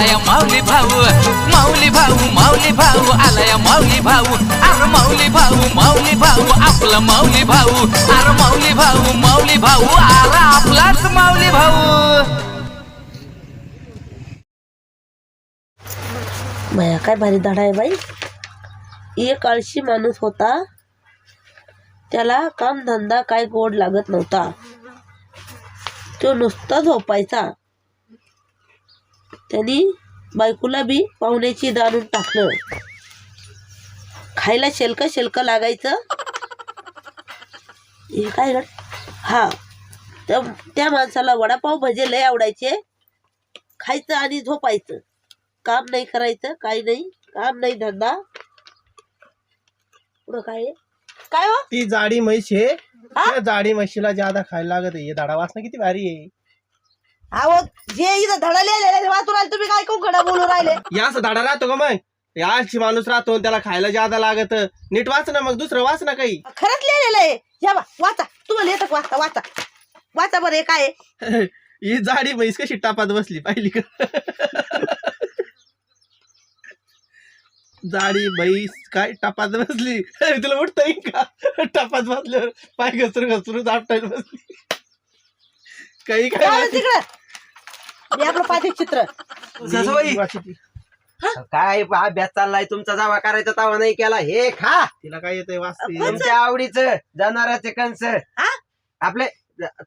आलाय माऊली भाऊ माऊली भाऊ माऊली भाऊ आलाय माऊली भाऊ. आर माऊली भाऊ माऊली भाऊ आपला माऊली भाऊ. आर माऊली भाऊ माऊली भाऊ आला आपलाच माऊली भाऊ. बाया काय भारी धाडा आहे बाई. एक आळशी माणूस होता. त्याला कामधंदा काय गोड लागत नव्हता. तो नुसता झोपायचा. त्यांनी बायकोला बी पाहुण्याची दाणून टाकलं. खायला शेलक शेलक लागायचं. हे काय गड हा. त्या त्या माणसाला वडापाव भजे लय आवडायचे. खायचं आणि झोपायचं. काम नाही करायचं काही नाही. काम नाही धंदा. पुढं काय आहे? काय हो? ती जाडी म्हैस आहे. हा? त्या जाडी म्हशीला ज्यादा खायला लागत आहे. धाडा वासना किती भारी आहे. अहो जे इथं धडा लिहिलेलं वाचून राहिले तुम्ही काय कोण खडा बोलून राहिले? या असं धाडा राहतो का मग? याची माणूस राहतो त्याला खायला ज्यादा लागत. नीट वाच ना मग दुसरं वाच ना काही. खरंच लिहिलेलं आहे. या बा वाचा. तुम्हाला येतं का वाचता? वाचा. वाचा बरं हे काय आहे? ही जाडी म्हैस कशी टापात बसली पाहिली का? जाडी म्हैस काय टापात बसली? तुला उठता येईल का? टापात बसल्यावर पाय घसरू घसरू आपटायला बसली. काही काय तिकडं? मी आपलं पाहिजे चित्र. सासूबाई. काय अभ्यास चाललाय? तुमचा जावा करायचा तावा नाही केला. हे खा. तिला काय येतंय वाचते? तुमच्या आवडीचं जनावराचे कंस. आपले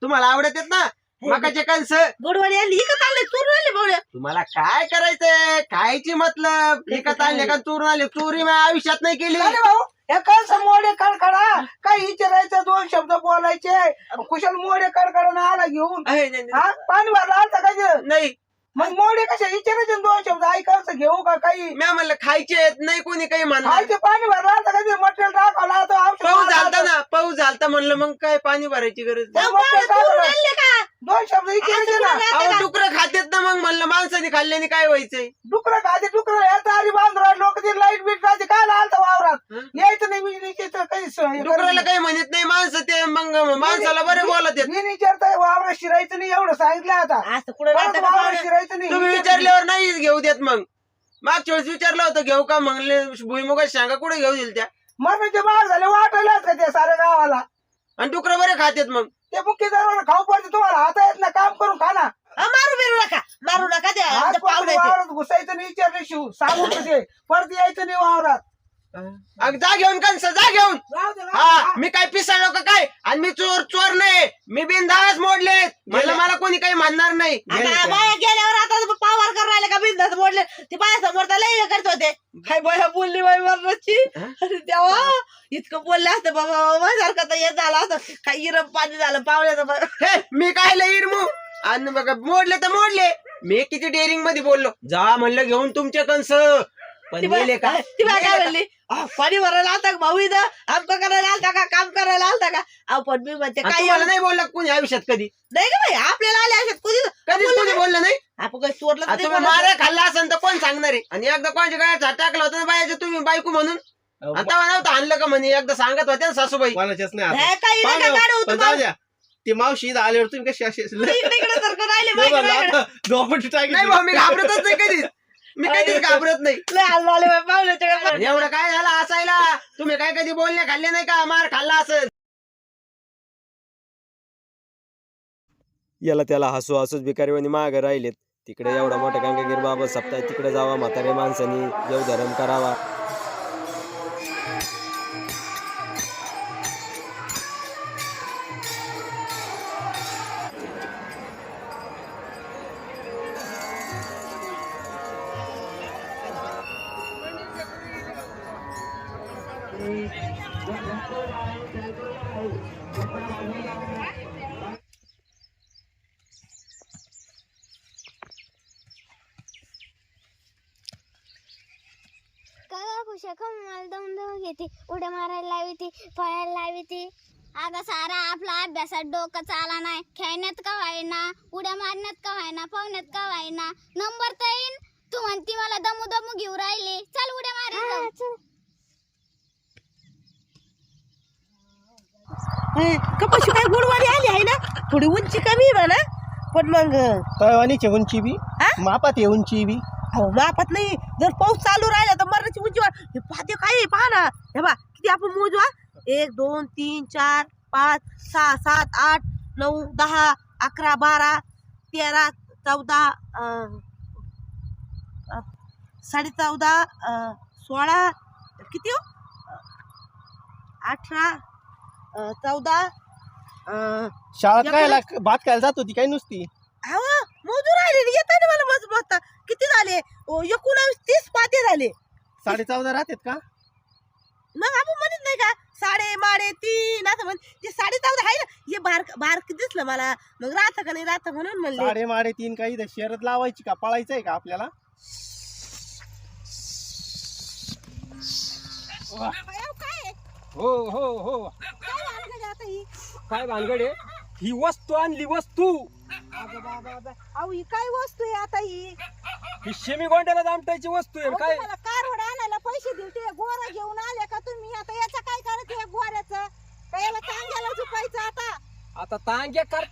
तुम्हाला आवडत आहेत ना? मकाचे कंस. गोडवाडी आली इकत आले चोरून आले बावड्या तुम्हाला काय करायचंय? खायची मतलब. विकत आणले का चोरून आले चोरी मी आयुष्यात नाही केली. अरे भाऊ. हे काय मोडे कडकडा काही विचारायचं दोन शब्द बोलायचे? कुशल मोडे कडकडा आला घेऊन. हा? पाणी भरला आता काय नाही. मग मोडे कशा विचारायचे दोन शब्द ऐकायचं घेऊ का काही? मी म्हणलं खायचे आहेत, नाही कोणी काही म्हणणार. खायचे पाणी भरला काय मटेरियल टाकावला आता औषध पाऊस झालता ना पाऊस झालता म्हणलं मग काय पाणी भरायची गरज नाही. दोन शब्द विचारायचे ना. अहो डुकरं खातेत ना मग म्हणलं माणसाने खाल्ल्याने काय व्हायचंय डुकरं खाते डुकरं याचा आधी बांधून लोक ते लाइट बीट राहते काय आलता वावरात? यायचं नाही मी विचारतं काही सोय डुकराला काही म्हणत नाही माणसं ते मग माणसाला बरे बोलत आहेत. मी विचारतोय वावरात शिरायचं नाही एवढं सांगितलं आता. असं कुठं परत राहतं का नाही तुम्ही विचारल्यावर नाहीच घेऊ देत मग. मागच्या वेळेस विचारलं होतं घेऊ का? म्हणले भुईमुगात शांगा कुठे घेऊ देईल त्या मरणाचे बाळ झाले वाटायलाच का त्या साऱ्या गावाला. आणि डुकरं बरे खातेत मग. ते मुख्य जनावर खाऊ पडते तुम्हाला हाता येत ना काम करून खा ना. हा, मारू बिरू नका मारू नका ते आज ते. वावरात घुसायचं नाही विचारले शिव सांगून ते. परत यायचं नाही वावरात. अग जा घेऊन कंस जा घेऊन. हा. मी काय पिसाळलो का काय? आणि मी चोर चोर नाही. मी बिनधास मोडले. मला मला कोणी काही म्हणणार नाही. आता बाया गेल्यावर आता पावर करून राहिले का बिंदास मोडले? ती बाया समोर त्याला हे करत होते. काय बाया बोलली बाई मरणाची. अरे तेव्हा इतकं बोलले असते बाबा. माझ्यासारखं तर हे झालं असतं. काही इरम पाणी झालं पावल्याचं बरं. हे मी काय लय इरमू? आणि बघा मोडले तर मोडले. मी किती डेअरिंगमध्ये बोललो. जा म्हणलं घेऊन तुमचे कंस. पण काय? म्हणली? "अहो, पाणी भरायला आलता का भाऊ इथं? आमचं करायला आलता का? काम करायला आलता का? अहो पण मी म्हणते आणि काय तुम्हाला एवढं- नाही बोलला कोणी आयुष्यात कधी? नाही का बाई आपल्याला आले अशात कुणी कधीच कोणी बोललं नाही? आपण काही चोरलं तर आता नाही तुम्ही. मारा खाल्ला असेल तर कोण सांगणार आहे? आणि एकदा कोणाच्या गळ्यात हात टाकला होता ना बायाचं तुम्ही बायको म्हणून? आता नव्हतं आणलं का म्हणे? एकदा सांगत होत्या ना सासूबाई. कोणाच्याच नाही आता. नाही, काही नाही का पाहुणं, गाडं होतं पण जाऊ द्या. ती मावशी इथं आल्यावर तुम्ही कशी अशी इकडे राहिले माहिती नाही झोपटी टाकली नाही भाऊ मी घाबरतच नाही कधीच. मी कधीच घाबरत नाही. लय बाई पाहुण्याच्या एवढं काय झालं असायला? तुम्ही काय कधी बोलणे खाल्ले नाही का? मार खाल्ला असं याला त्याला हसू हसूच भिकारीवानी मागं राहिलेत. तिकडे एवढा मोठा गंगागीर बाबा सप्ताह तिकडे जावा म्हातारे माणसानी. देव धर्म करावा. अगं सारा आपला अभ्यासात डोकं चाला नाही. खेळण्यात का व्हायना? उड्या मारण्यात का व्हायना? पाहुण्यात का व्हायना? नंबर तर येईन. तू म्हणती मला दमू दमू घेऊ राहिली. चल उड्या. हे, कपाशी काय गुडवाडी आली आहे ना? थोडी उंची कमी म्हणा पण मग तळवानीची उंची बी हा? मापात आहे उंची बी. अहो मापात नाही. जर पाऊस चालू राहिला तर मरणाची उंची वाढ हे पाहते काय आहे पहा ना. हे बा किती आपण मोजू हा? एक दोन तीन चार पाच सहा सात आठ नऊ दहा अकरा बारा तेरा चौदा साडे चौदा अं, सोळा किती हो? अठरा चौदा या काय भात खायला जात होती काय नुसती? अहो मोजून राहिले येत ना मला मज बसता. किती झाले? एकोणावीस तीस पाते झाले. साडे चौदा राहतात का? मग आपण म्हणत नाही का साडे माडे तीन असं म्हण ते साडे चौदा आहे ना हे बार बारक दिसलं मला. मग राहतं का नाही राहतं म्हणून म्हणले. साडे माडे तीन काही इथं शरद लावायची का पळायचंय का आपल्याला? काय हो हो हो. काय भानगड आहे आता ही? काय भानगड आहे? ही वस्तू आणली वस्तू! अगं बाबा बाबा. अहो ही काय वस्तू आहे आता ही? ही शेमी गोंड्याला दामटायची वस्तू आहे अहो, काय? तुम्हाला कारवड आणायला पैसे दिले गोरा घेऊन आले का तुम्ही? आता याचं काय करायचं या गोऱ्याचं? का याला चांगल्याला झुकायचं आता? आता तांग्या कर.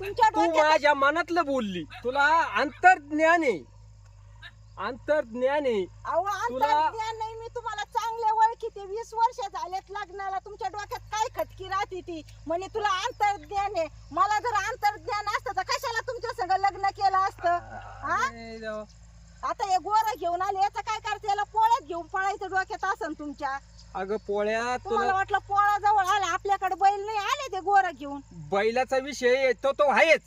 तुमच्या तू डोक्यात माझ्या मनातलं बोलली. तुला अंतर्ज्ञान आहे. अंतर्ज्ञान आहे. अहो तुला- अंतर्ज्ञान नाही मी तुम्हाला चांगले ओळखीते वीस वर्ष झालेत लग्नाला. तुमच्या डोक्यात काय खटकी राहते ती? म्हणे तुला अंतर्ज्ञान आहे. मला जर अंतर्ज्ञान असतं तर कशाला तुमच्या संग लग्न केलं असतं आता हे गोरा घेऊन आले याचं काय करायचं? याला पोळ्यात घेऊन पळायचं डोक्यात असन तुमच्या. अगं पोळ्या तुम्हाला तुला वाटलं पोळा जवळ आला आपल्याकडे बैल नाही आले ते गोरा घेऊन. बैलाचा विषय आहे, तो तो आहेच.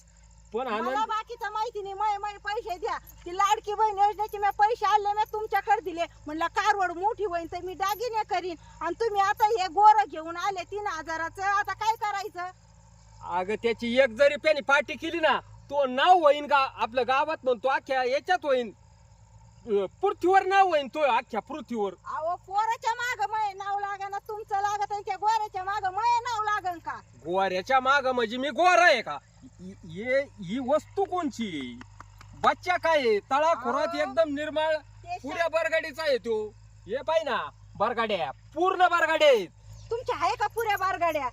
पण मला आनंद बाकीचं माहिती नाही पैसे द्या. ती लाडकी बहीण योजनेचे मी पैसे आले मी तुमच्याकडे दिले. म्हणलं कारवड मोठी होईन तर मी दागिने करीन. आणि तुम्ही आता हे गोर घेऊन आले तीन हजाराचं. आता काय करायचं? अगं त्याची एक जरी त्याने पार्टी केली ना तो नाव होईन का? आपल्या गावात म्हणतो अख्ख्या याच्यात होईन. पृथ्वीवर नाव होईन तो अख्ख्या पृथ्वीवर. अहो पोराच्या माग मय नाव लागन तुमचं लागत आणि त्या गोऱ्याच्या माग मय नाव लागन का? गोऱ्याच्या माग म्हणजे मी गोरा आहे का? हि- हे वस्तू कोणची? बच्चा काय आहे? तळाखोरात. एकदम निर्मळ पुऱ्या बरगाडीचा आहे तो. हे पाय ना बरगाड्या पूर्ण बरगाड्या आहेत. तुमच्या आहे का पुऱ्या बारगाड्या?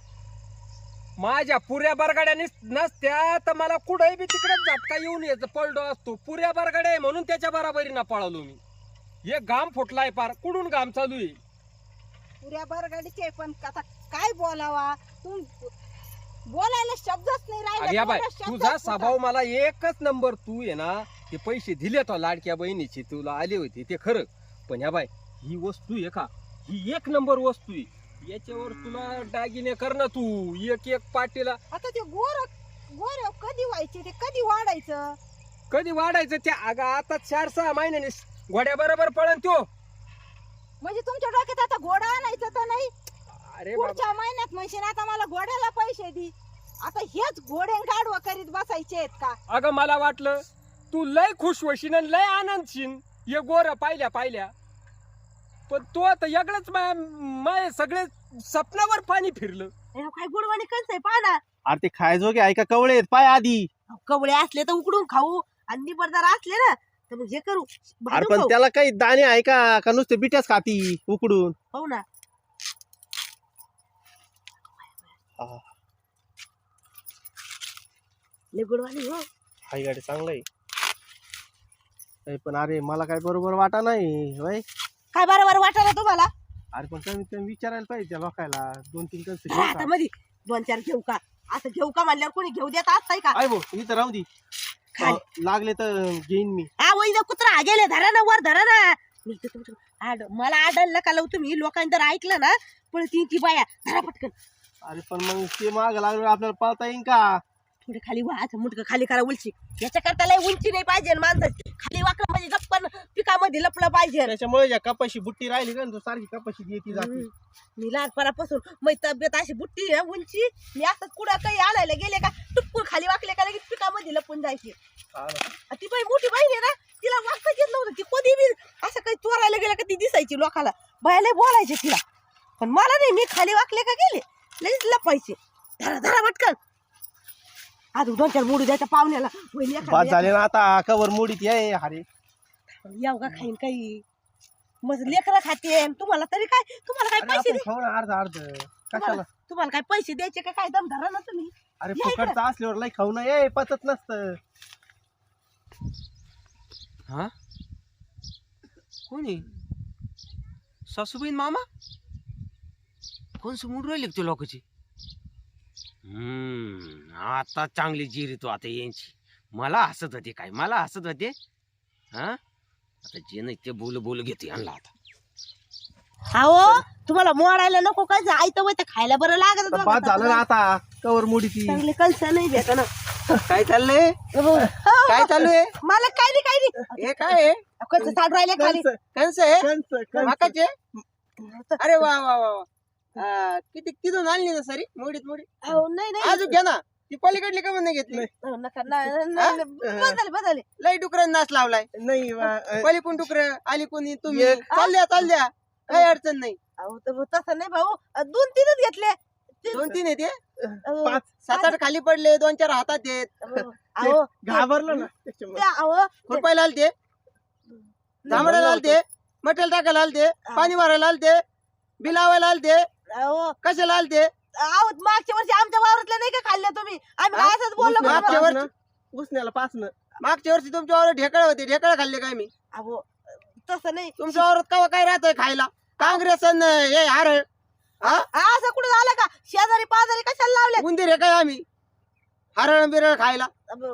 माझ्या पुऱ्या बरगाड्या निस- नसत्या तर मला कुठेही बी तिकडेच झटका येऊन यायचं. पळडो असतो. पुऱ्या बरगाड्या आहे म्हणून त्याच्या बराबरीनं पळालो मी. एक घाम फुटलाय पार. कुठून घाम चालू आहे? पुऱ्या बारगाडीचे पण आता काय बोलावा? तुम बोलायला शब्दच नाही अरे राहिले या बाय तुझा. स्वभाव मला एकच नंबर तू आहे ना ते पैसे दिले तो लाडक्या बहिणीचे. तुला आले होते ते खरं. पण या बाय ही वस्तू आहे का? ही एक नंबर वस्तू आहे. याच्यावर तुला दागिने कर ना तू. एक एक पाटीला. आता ते गोर गोर कधी व्हायचे? ते कधी वाढायचं? कधी वाढायचं त्या अगं आता चार सहा महिन्याने घोड्या बरोबर पळन तो म्हणजे तुमच्या डोक्यात आता घोडा आणायचं तर नाही? अरे बाबा. पुढच्या महिन्यात म्हणशील आता मला घोड्याला पैसे दे. आता हेच घोडे गाडवा करीत बसायचे आहेत का? अगं मला वाटलं तू लय खुश होशील आणि लय आनंदशील ये गोर पाहिल्या पाहिल्या. पण तो आता वेगळंच माय सगळे सपनावर पाणी फिरलं. काय गुडवाणी कसं आहे पाहा अरे ते खायजोगे आहे का कवळे आहेत पाय आधी. ना कवळे असले तर उकडून खाऊ. आणि निबरदार असले ना तर मग हे करू. अरे भाजून पण खाऊ. त्याला काही दाणे आहे का? का नुसते बिट्याच खाती उकडून? हो ना. आहा. लय गुडवाणी हो. हाय गाडी चांगलं आहे. अरे पण अरे मला काय बरोबर वाटा नाही होय? काय बरोबर वाटायला तुम्हाला? अरे पण कमीत कमी विचारायला पाहिजे त्या लोकायला. दोन तीन आता मध्ये दोन चार घेऊ का? असं घेऊ का म्हणल्यावर कोणी घेऊ देत असताय का? आहे भाऊ इथं राहू दे. खाली. अं, लागले तर घेईन मी. हा वैद कुत्रा हा गेले धरा ना वर धरा ना. मी इथं आड मला आडलं का लावू तुम्ही? लोकांनी जर ऐकलं ना. पण ती ती बाया धरा पटकन. अरे पण मग ते माग लागलं आपल्याला पळता येईन का? थोडे खाली व्हा मुटकं खाली करा उलची. याच्या करता लय उंची नाही पाहिजे माणसाची खाली वाकलं म्हणजे गप्पन पिकामध्ये लपलं पाहिजे. त्याच्यामुळे ज्या कपाशी बुट्टी राहिली का ना, तो सारखी कपाशी येते जाते. मी लहानपणापासून माझी तब्येत अशी बुट्टी आहे उंची. मी असं कुठं काही आणायला गेले का टुप्पूर खाली वाकले का लगेच पिकामध्ये लपून जायची. हा ना. आणि ती बाई मोठी बाई आहे ना तिला वाचता घेत नव्हतं. ती कधी बी असं काही चोरायला गेलं का ती दिसायची लोकाला. बायाला बोलायचे तिला. पण मला नाही मी खाली वाकले का गेले लगेच लपायचे. धरा धरा पटकन. अजून दोन चार मोडू द्यायच्या पाहुण्याला. होईल एखादं- बाद झाले ना आता कवर मोडीत ये अरे याव का खाईन काही? मग लेकरं खाते तुम्हाला तरी काय तुम्हाला काय अरे पैसे आपण दे खाऊ ना अर्ध अर्ध. कशाला? तुम्हाला तुम्हाला काय पैसे द्यायचे का काय? दम धरा ना तुम्ही. अरे या इकडं. फुकटचं असल्यावर लई खाऊ ना. ये पचत नसतं. हा? कोणी? सासूबाईन मामा? कोण समोर राहिले ते लोकांची हम्म आता चांगली जिरी तो आता यांची. मला हसत होते काय? मला हसत होते? हा? आता जे नाही ते बोल बोल घेते यांना आता. अहो तुम्हाला मोडायला नको काय आयतं वय खायला बरं लागत आता बाद झालं ना आता कवर मोडी ती. चांगली कलसा नाही भेट ना काय चाललंय? काय चालू आहे मला काय नाही काय नाही. हे काय आहे? कसं साड राहिले खाली. कंस, कंस आहे? कंस, कंस. माकाचे? अरे वा वा वा वा. आ, किती तिथून आणली ना सरी? मोडीत मोडी अहो नाही नाही. अजून घ्या ना. ती पलीकडली का म्हणून घेतली? अहो, नका नाही, नाही, नाही, बदल बदल. लय डुकरांनी नाच लावलाय. नाही वा, अ, पली कोण डुकर? आली कोणी? तुम्ही? एक. चालल्या चालल्या. काही अडचण नाही. अहो तर तसं नाही भाऊ. अ, दोन तीनच घेतले. ते- दोन तीन येते अहो, पाच. सात आठ खाली पडले दोन चार हातात येत अहो, अहो घाबरलो ना. त्याच्यामुळे. ते अहो खुरपायला आलते. जांभळाला आलते. मटेरियल टाकायला आलते. पाणी भरायला आलते. बिल लावायला आलते. अहो. कशाला आलते? अहो मागच्या वर्षी आमच्या वावरातल्या नाही का खाल्ल्या तुम्ही? आम्ही हा? असंच बोललो मागच्या. वर्षी- उसण्याला पाचनं मागच्या वर्षी तुमच्या वावर ढेकळ होते ढेकळ खाल्ले काय मी अहो तसं नाही. तुमच्या वावरात कवा काय राहतंय खायला? काँग्रेस अन हे हारळ हा, असं कुठं झालं का? शेजारी पाजारी कशाला लावले उंदीर आहे काय आम्ही? हरळ बिरळ खायला. अहो,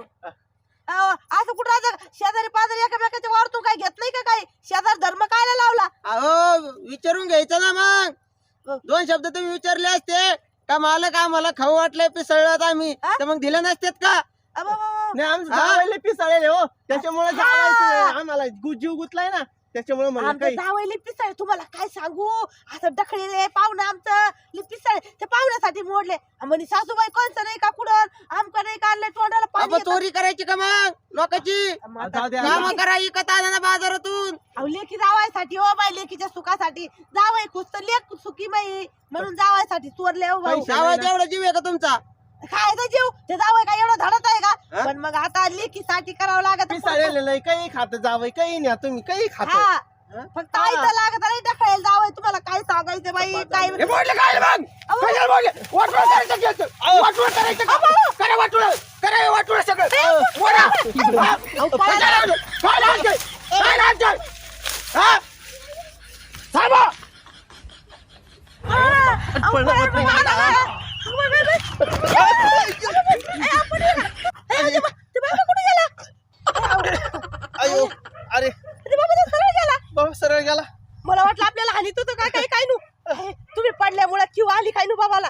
अहो, असं कुठं राहतं का? शेजारी पाजारी एकामेकाच्या वावरतून काय घेत नाही का काही? शेजार धर्म कायला लावला? अहो विचारून घ्यायचं ना मग. दोन शब्द तुम्ही विचारले असते का मला का मला खाऊ वाटलंय पिसळत आम्ही? तर मग दिलं नसतेत का. नाही आमचं हा? पिसाळले हो त्याच्यामुळे आम्हाला गु- जीव गुतलाय ना त्याच्यामुळे म्हणलं आमचं काही जावई पिसाळ तुम्हाला काय सांगू? असं डखळे पाहुणं आमचं लई पिसाळ ते पाहुण्यासाठी मोडले. म्हणे सासूबाई कोणचं नाही का कुठं? आमचं नाही तोंडाला पाणी अबा येतं. चोरी करायची का मग? लोकांची? मग आता जाऊ द्या. कामा करा इकत आणा ना बाजारातून? अहो, लेकी जावायसाठी हो बाई लेकीच्या सुखासाठी. जावई खुश तर लेख सुखी बाई. म्हणून जावायसाठी चोरले हो भाऊ. पैसे गावात नाही ना. एवढा जीव आहे का तुमचा? खायचा जीव ते जावई काय एवढं धडत आहे का हा? पण मग आता लेकीसाठी करावं लागत पिसाळलेलं काही खात जावं काही नाही तुम्ही काही खात हा फक्त आईचं लागत नाही डखळेल जावई तुम्हाला काय सांगायचं बाई काय हे मोडले काय मग अहो, कशाला मोडले वाटोळ करायचं की असं? वाटोळ करायचं का? करा वाटोळ करा हे वाटोळ सगळं मोडा. हा? अहो, पळाला. कशाला आणलं? काय लावतोय? काय लावतोय? हा? थांबा. अहो, पळणं पळा, होत नाही. पळा, पळा. अहो, बाई, बाई. अयो अरे. बाबा सरळ गेला. मला वाटलं आपल्याला काय काय काय नू? तुम्ही पडल्यामुळे किंवा आली काय नू बाबाला?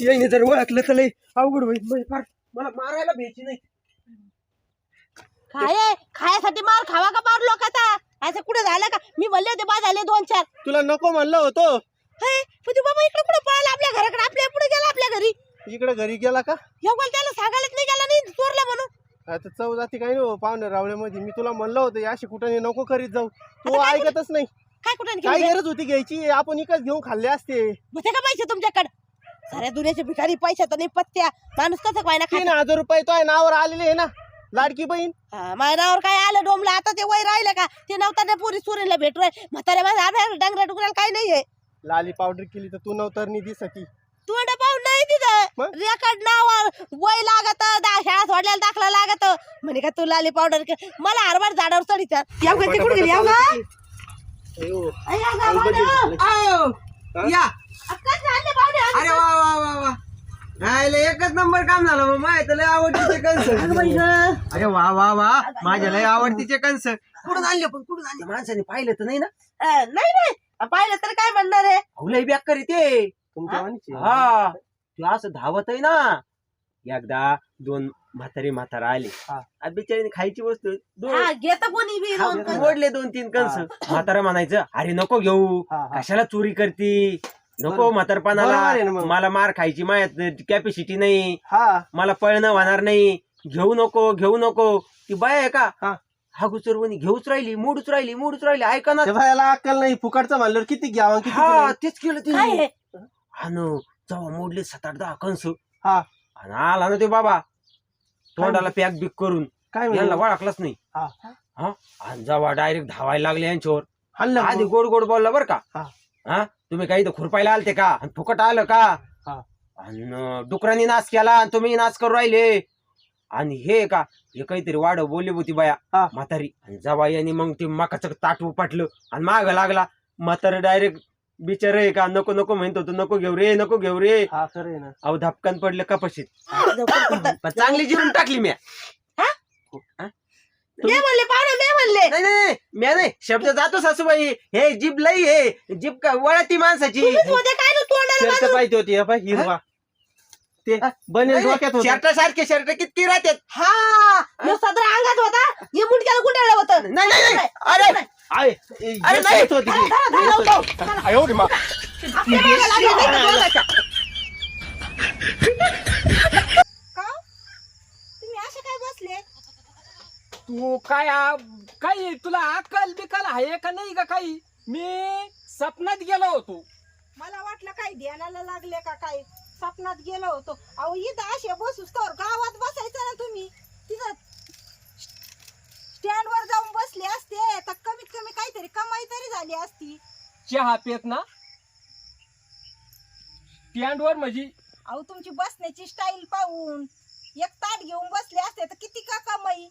याने जर ओळखलं तर अवघड होईल. म्हणजे फार मला मारायला भ्यायची नाही? खायासाठी मार खावा का मार लोकाचा? असं कुठे झालं का? मी म्हणले होते बा झाले दोन चार. तुला नको म्हणलं होतं. हे, पण तू बाबा इकडे कुठे पळाला आपल्या घराकडे? आपल्या पुढे गेला आपल्या घरी? इकडे घरी गेला का? एवढं त्याला सांगायलाच नाही गेला नाही चोरलं म्हणून? आता चव जाती काही नाही पाहुणे रावळ्यामध्ये. मी तुला म्हणलं होतं अशी कुठं नको करीत जाऊ. तू ऐकतच नाही. काय कुठे काय गरज होती घ्यायची आपण इकच घेऊन खाल्ले असते. होते का पैसे तुमच्याकडे? साऱ्या दुनियाचे भिकारी पैसे तर नाही पत्त्या. माणूस कसं ना तीन हजार रुपये तो आहे नावावर आलेले आहे ना लाडकी बहीण. माझ्या नावावर काय आलं डोमलं? आता ते वय राहिलं का? ते नव्हता पुरी सुरीला भेटू म्हातारे माझ्या आधार डांगऱ्या डुकऱ्याला काय नाहीये. लाली पावडर केली तर तू नवतरणी दिसती. तोंड पाहून नाही तिथं मग? रेकॉर्ड नावावर वय लागत दहा शाळा सोडल्याला दाखला लागत. म्हणे का तू लाली पावडर मला हरभर झाडावर चढीत या का? तिकडे गेली? या का? अयो, हो. अक्का, पाहुणे. अरे वा वा वा वा. एकच नंबर काम झालं मग माझ्या तर लय आवडतीचे कंस. अरे वा वा वा. माझ्या लय आवडतीचे कंस कुठून आणले पण? कुठून आणले? माणसाने पाहिलं तर नाही ना? अं, नाही नाही. पाहिलं तर काय म्हणणार आहे? अहो, लय बेकार आहे ते. तुमच्या वाणीची. हा. तू असं धावत आहे ना. एकदा दोन म्हातारे म्हातारा आले. हा. आज बिचारीने खायची वस्तू दोन. हा घेत कोणी बी हा, दोन कण. मोडले दोन तीन कंस म्हातारा म्हणायचं अरे नको घेऊ. हा, हा. कशाला चोरी करती? नको बरोबर. आहे ना म्हातारपणाला मग. मला मार खायची मायात कॅपॅसिटी नाही. हा. मला पळणं होणार नाही. घेऊ नको घेऊ नको. ती बाय आहे का? हा. हा गुचरवणी घेऊच राहिली मोडूच राहिली मोडूच राहिली. ऐका ना. त्या बायाला अक्कल नाही फुकटचं म्हणल्यावर किती घ्यावं किती हा नाही. तेच केलं काय तिने आहे? आणि जेव्हा मोडले सात आठ दहा कंस हा. आणि आला ना ते बाबा. तोंडाला पॅक बिक करून. काय यांना म्हणलं ओळखलंच नाही. हा. हा? आणि जेव्हा डायरेक्ट धावायला लागले यांच्यावर. हल्लं आधी. गोड गोड बोलला बर का? हा. हा? तुम्ही काही तर खुरपायला आलते का? आणि फुकट आलं का? हा. आणि डुकरांनी नाच केला आणि तुम्ही नाच करू राहिले. आणि हे का? हे काहीतरी वाढ बोलली होती बाया. हा. म्हातारी. आणि जवायाने मग ते मकाचं ताट उपटलं आणि माग लागला. म्हातारा डायरेक्ट बिचार आहे का? नको नको म्हणत होतो. नको घेऊ रे नको घेऊ रे. हा खरं आहे ना. अहो धपकन पडले कपाशीत. पण चांगली जिरून टाकली मी म्हणले पाहुणे मी म्हणले. नाही नाही नाही, म्या नाही. शब्द जातो सासूबाई. हे जीभ लई हे जीभ का वळती माणसाची. तुम्हीच होते काय ना तोंडाला शर्ट पाहिजे होती हे पाय हिरवा. ते बनेल डोक्यात होतं. शर्ट सारखे शर्ट किती राहतात हा ह्यो सदरा अंगात होता हे मुंडक्याला गुंडाळलं होतं नाही नाही नाही अरे आहे. ए, अरे हे नाही. शर्ट होती ती. धरा, धरा. आयो रे मा. आपल्या मागे लागले, नाही तर बोलायच्या. का तुम्ही असे काय बसले तू काय आ- काही तुला अक्कल बिकल आहे का नाही का काही मी सपनात गेलो होतो मला वाटलं काय ध्यानाला लागले का काय स्वप्नात गेलो होतो. अहो इथं असे बसूस तर गावात बसायचं ना तुम्ही. तिथं स्टँड वर जाऊन बसले असते. तर कमीत कमी काहीतरी कमाई तरी झाली असती. चहा पेत ना. स्टँडवर म्हणजे? अहो तुमची बसण्याची स्टाईल पाहून एक ताट घेऊन बसले असते तर किती का कमाई?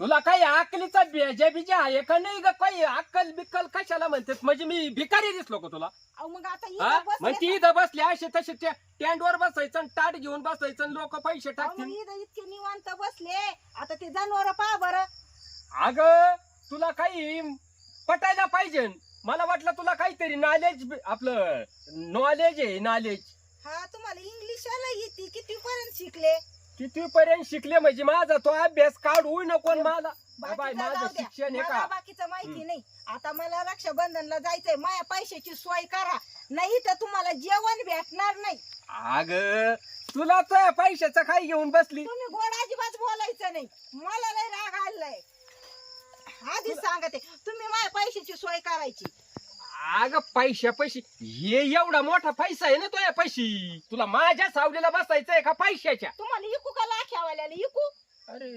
तुला काही अकलीचा बेजा बिजा आहे का नाही का काही अक्कल बिक्कल कशाला म्हणतात म्हणजे मी भिकारी दिसलो का तुला? अहो मग आता हा? इथं मग ती बसले इथं बसले असे तसे स्टँड वर बसायचं आणि ताट घेऊन बसायचं लोक पैसे अहो, मग टाकतील. इथं इतके निवांत बसले. आता ते जनावर पहा बरं. अग तुला काही पटायला पाहिजे. मला वाटलं तुला काहीतरी नॉलेज आपलं नॉलेज आहे नॉलेज हा तुम्हाला इंग्लिशाला येते. किती पर्यंत शिकले? किती पर्यंत शिकले म्हणजे माझा तो अभ्यास काढू नको न बाकीचं माझं. जाऊ द्या. शिक्षण आहे मला का? बाकीचं माहिती नाही. आता मला रक्षाबंधनला जायचंय. माया पैशाची सोय करा. नाही तर तुम्हाला जेवण भेटणार नाही. अग तुला तर पैशाचं काय घेऊन बसली. तुम्ही गोड अजिबात बोलायचं नाही. मला लय राग आलाय. आधीच सांगते. तुम्ही माझ्या पैशाची सोय करायची. अग पैशा पैसे हे एवढा मोठा पैसा आहे ना तो या पैशी तुला माझ्या सावलीला बसायचंय का पैशाच्या? तुम्हाला इकू का लाख्यावाल्याला? इकू? अरे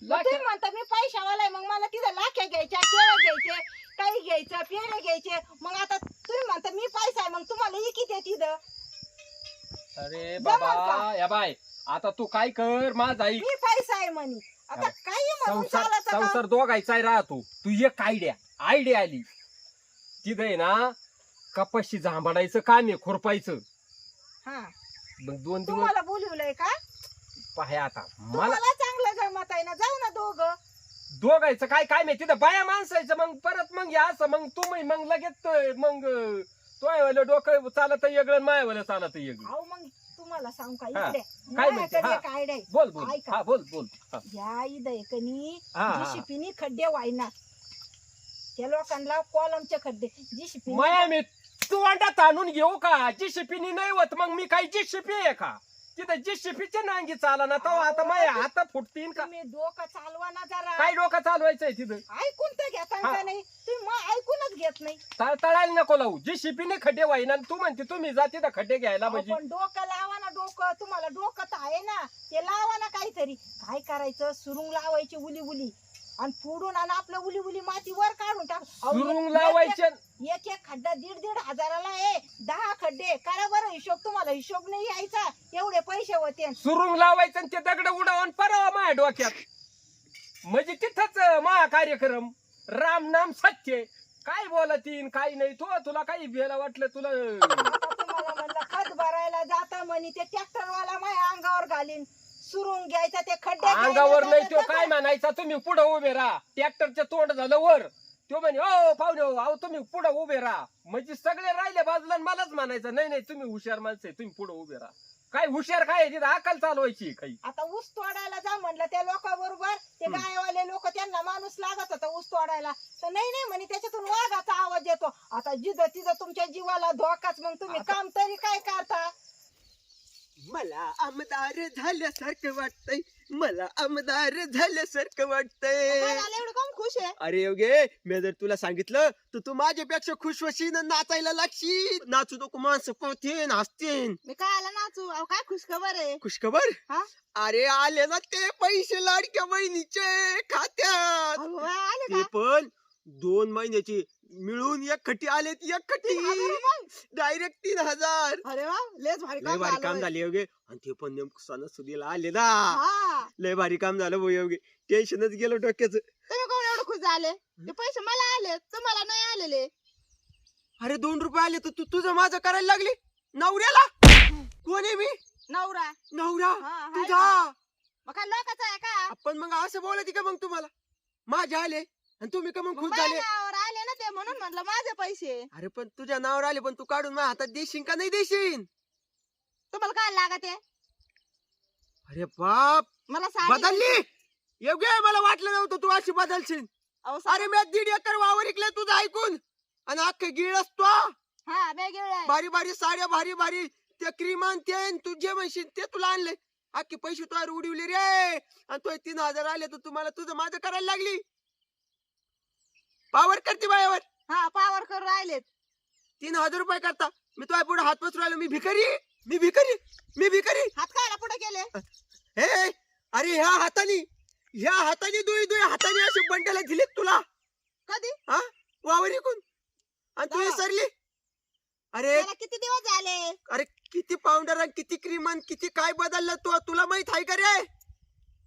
तुम्ही म्हणता मी पैशावाला मग मला तिथं लाख्या घ्यायच्या केळं घ्यायचे काही घ्यायचं पेढे घ्यायचे. मग आता तुम्ही म्हणता मी पैसा आहे मग तुम्हाला इकी ते तिथं. अरे जमल बाबा का? या बाय. आता तू काय कर माझा ऐक मी पैसा आहे म्हणे. आता काही म्हणून संसार चालत का? संसार दोघायचा राहतो तू. एक आयडिया आयडिया आली. तिथं आहे ना कपाशी झांबडायचं काम आहे खुरपायचं हा मग दोन दिवस तुम्हाला बोलवलंय का पाहे आता मला तुम्हाला चांगलं जमत आहे ना जाऊ ना दोघं दोघायचं काय काय नाही तिथं बाया माणसायचं मग परत मग या असं मग तुम्ही मग लगेच मग तो डोकं चालत वेगळं मायावालं चालत अहो मग तुम्हाला सांगू का हा. इकडे काय म्हणते? माझ्याकडे हा. आहे. बोल बोल ऐका. हा बोल बोल हा. या इदयकनी हा, हा. जीसीपीनी खड्डे वाहिना त्या लोकांना कॉलमचे खड्डे. जीसीपी माया मी तू अंडात आणून घेऊ का? जीसीपीनी नाही होत मग मी काही जीसीपी आहे का? तिथं जीसीपीचे नांगी चाला ना तो आता माया हात फुटतीन का? तुम्ही डोकं चालवा ना जरा. काय डोकं चालवायचंय तिथं? ऐकून तर घेता हा. नाही. तुम्ही मग ऐकूनच घेत नाही. तळ- तळायला नको लावू. जीसीपीने खड्डे वाईना तू म्हणते तुम्ही जा तिथं खड्डे घ्यायला म्हणजे. पण डोकं लावा ना डोकं. तुम्हाला डोकं तर आहे ना. ते लावा ना काहीतरी. काय करायचं? सुरुंग लावायची उली उली आणि फोडून आणि आपलं उली उली माती वर काढून टाक. अहो, सुरुंग एक- लावायचे. एक एक खड्डा दीड दीड हजाराला आहे. दहा खड्डे. करा बरं हिशोब तुम्हाला हिशोब नाही यायचा. एवढे पैसे होते. सुरुंग लावायचं आणि ते दगड उडावून परावा माझ्या डोक्यात. म्हणजे तिथंच मा कार्यक्रम. राम नाम सत्य. काय बोलतीन काय नाही. तो तुला काही भेला वाटलं तुला? आता तुम्हाला म्हणलं खत भरायला जाता म्हणे. ते ट्रॅक्टर वाला माझ्या अंगावर घालीन. सुरुंग घ्यायचा ते खड्डे अंगावर नाही तो काय म्हणायचा? तुम्ही पुढे उभे राहा. ट्रॅक्टरचं तोंड झालं वर. तो म्हणे ओ पाहुणे हो, अहो तुम्ही पुढे उभे राहा. म्हणजे सगळे राहिले बाजूला आणि मलाच म्हणायचं नाही नाही तुम्ही हुशार माणसं आहे, तुम्ही पुढे उभे राहा. काय हुशार काय आहे तिथं? अकल चालवायची आहे काही. आता ऊस तोडायला जा म्हणलं त्या लोकांबरोबर. ते हम्म. गायवाले लोक त्यांना माणूस लागत होता ऊस तोडायला. तर नाही नाही म्हणे त्याच्यातून वाघाचा आवाज येतो. आता जिथं तिथं तुमच्या जीवाला धोकाच मग तुम्ही आता- काम तरी काय करता? मला आमदार झाल्यासारखं वाटतंय. मला आमदार झाल्यासारखं वाटतंय. एवढं खुश आहे? अरे योगे मी जर तुला सांगितलं तर तू माझ्यापेक्षा खुश आणि नाचायला लागशील. नाचू नको माणसं पळतीन हसतीन. मी काय आला नाचू? अहो काय खुश खबर आहे? खुशखबर? हा? अरे आले ना ते पैसे लाडक्या बहिणीचे खात्यात. अहो, आले ते पण दोन महिन्याची मिळून एक खटी आले एक खटी. डायरेक्ट तीन हजार. अरे वा लेच भारी लय भारी काम झाले योगे. आणि ते पण नेमकं सणासुदीला आले ना हा. लय भारी काम झालं भाऊ योगे. टेन्शनच गेलं डोक्याचं. तुम्ही कोण एवढं खुश झाले? ते पैसे मला आले तुम्हाला नाही आलेले. अरे दोन रुपये आले तर तू तुझं माझं करायला लागली? नवऱ्याला? कोण आहे मी? नवरा. नवरा? हा, हाय तुझा. मग काय लोकांचा आहे का? आपण मग असं बोलायची का मग तुम्हाला? माझे आले आणि तुम्ही का मग खुश झाले? नावावर आले ना ते म्हणून म्हटलं माझे पैसे. अरे पण तुझ्या नावावर आले पण तू काढून माझ्या हातात देशील का नाही देशील? तुम्हाला काय लागत आहे? अरे बाप! मला साडी बदलली! योग्य मला वाटलं नव्हतं तू अशी बदलशील. अहो, सा- अरे मी दीड एकर वावर इकले तुझं ऐकून. आणि अख्खे गिळ असतो हा. आहे. भारी भारी साड्या भारी भारी ते क्रीमान ते न तू जे म्हणशील ते तुला आणले अख्खे पैसे तुला उडवले रे. आणि तो तीन हजार आले तर तुम्हाला तुझं माझं करायला लागली. पावर करते बायावर. हा पावर करून राहिलेत. तीन हजार रुपये करता. मी तुझ्या पुढे हात पसरू राहिलो. मी भिकारी. मी भिकारी. मी भिकारी. हात खायला पुढे गेले. हे अरे ह्या हाताने ह्या हाताने दुई दुई हाताने असे बंड्याला दिलेत तुला. कधी? हा? वावर इकून आणि तू हा. विसरली अरे त्याला किती दिवस झाले? अरे किती पावडर आणि किती क्रीम आणि किती काय बदललं तू? तुला माहीत आहे का रे?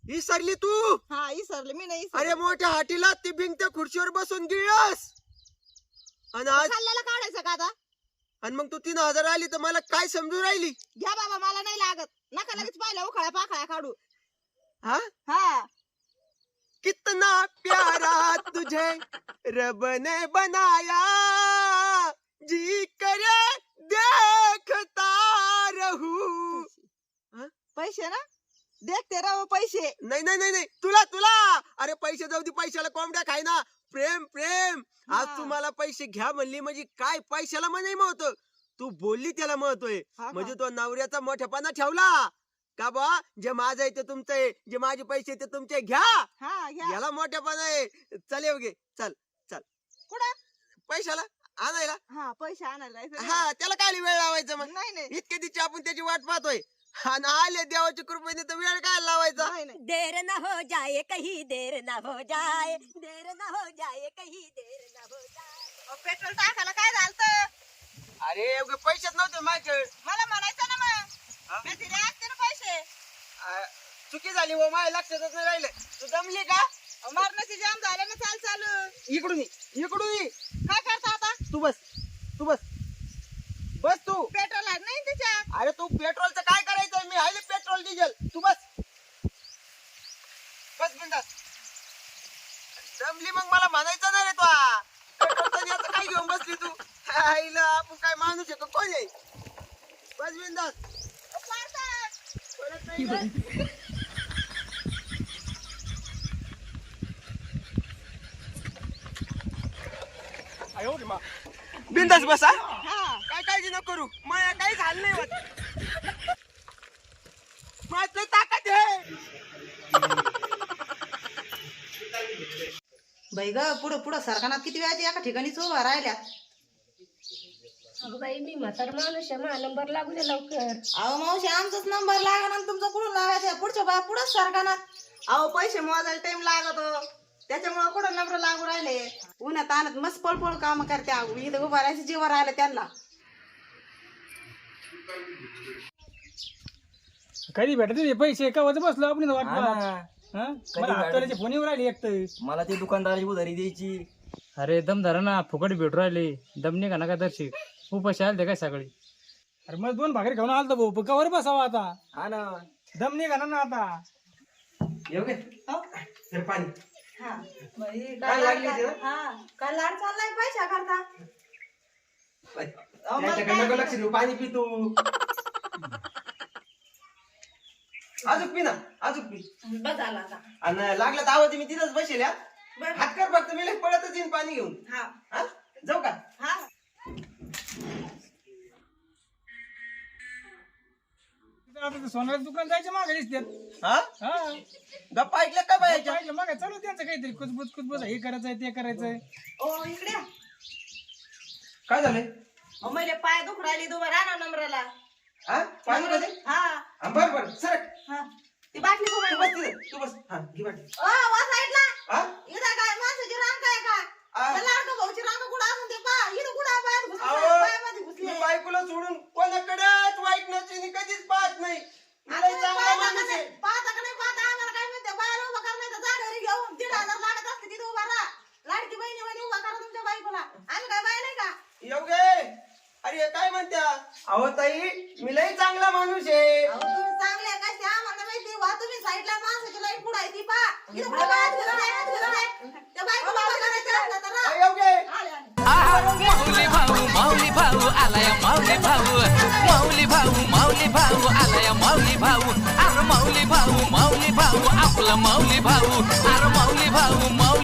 विसरली तू? हा इसरले. मी नाही अरे. मोठ्या हाटीला ती भिंगत्या खुर्चीवर बसून गिळस आणि आज खाल्ल्याला काढायचं का आता? आणि मग तू तीन हजार आली तर मला काय समजून राहिली? घ्या बाबा मला नाही लागत. नका लगेच पाहिलं उखाळ्या पाखाळ्या काढू. हा? हा. कितना प्यारा तुझे रब ने बनाया। जी करे देखता रहू। पैसे ना? देखते राव पैसे. नाही नाही नाही नाही. तुला तुला. अरे पैसे जाऊ दे पैशाला कोंबड्या खाय ना. प्रेम प्रेम. आज हा. तू मला पैसे घ्या म्हणली म्हणजे काय पैशाला म्हणे महत्त्व? तू बोलली त्याला महत्त्व आहे. हा का? म्हणजे तो नवऱ्याचा मोठेपणा ठेवला. का बा? जे माझं आहे ते तुमचं आहे. जे माझे पैसे ते तुमचे घ्या. हा घ्या. याला मोठेपणा आहे. चल येऊ घे. चल चल. कुठं? पैशाला आणायला. हा पैसे आणायला जायचं. हा त्याला काय वेळ लावायचा मग? नाही नाही. इतके दिवशी आपण त्याची वाट पाहतोय. आणि आले देवाची कृपेने तर वेळ काय लावायचा? नाही नाही. देर न हो जाए कहीं देर न हो जाए देर न हो जाए कहीं देर न हो जाए अहो, पेट्रोल टाकायला काय झालं अरे एवढे पैसेच नव्हते माझ्याकडे. मला म्हणायचं ना हा? मग मी दिले असते ना पैसे. आ, चुकी झाली हो माझ्या लक्षातच नाही राहिलं. तू दमली का? अहो, मरणाची जाम झाले ना चाल चालू. इकडून ये, इकडून ये. काय करता आता? तू बस तू बस. बस तू. पेट्रोल आहे नाही त्याच्यात अरे तू पेट्रोलचं काय करायचं मी आहे पेट्रोल डिझेल. तू बस. बस बिंदास दमली मग मला म्हणायचं नाही रे तू पेट्रोलचं याचं काय घेऊन बसली तू? आईला आपण काय माणूस का? कोण आहे? बस बिंदास परत नाही? बिंदास बसा हा. काय काळजी नको करू. मला काही झालं नाही होत माझं ताकद आहे. बाई ग पुढं पुढं सरकारना किती वेळाची एका ठिकाणीच उभा राहिल्या? अगं बाई मी म्हातार माणूस आहे. मा नंबर लागू दे लवकर. अहो मावशी आमचाच नंबर लागला आणि तुमचा कुठून लागायचा? पुढच्या बाया पुढंच सरकारना अहो पैसे मोजायला टाइम लागतो. त्याच्यामुळे कुठं नंबर लागू राहिले? उन्हात आणत मस्त पळपळ काम करते अहो इथं उभा राहायचं जीवा राहिलं त्यांना. कधी भेटत ते पैसे का वाजत बसलो आपण इथं वाट पाहत. हा? मला हाताळ्याचे फोन येऊन राहिले एक तर. मला ते दुकानदाराची उधारी द्यायची. अरे दम धरा ना फुकट भेटू राहिले. दम नाही का नका दर्शी. उपाशी आले ते काय सगळी अरे मग दोन भाकरी खाऊन आलतो भाऊ पण कवर बसावा आता? हा ना. दम नाही का ना आता. येऊ तर पाणी. काय काय लागली? काय लाड चाललाय पैसा करता त्याच्याकडे नको लक्ष देऊ पाणी पितो अजून पी ना अजून पी. बस आता. आणि लागलं तर आवाज मी तिथंच बसेल हा. बरं. हात कर फक्त मी लई पळतच येईन पाणी घेऊन. हा. हा? जाऊ का? हा. आता ते सोन्याचं दुकान जायचे मागे दिसतात हा? हा. गप्पा ऐकल्या का बायाच्या पाहिजे मागे चालू त्यांचं काहीतरी. कुचबुच कुचबुच हे करायचंय ते करायचंय. ओ इकडे या. काय झालंय? मैले पाय दुख राहिली तू राहा ना नंबराला हा? पाणी मध्ये हा. हा, बर बर सरक. हा. ती बाटली तू बस तिथं तू बस. हा घे बाटली. ओ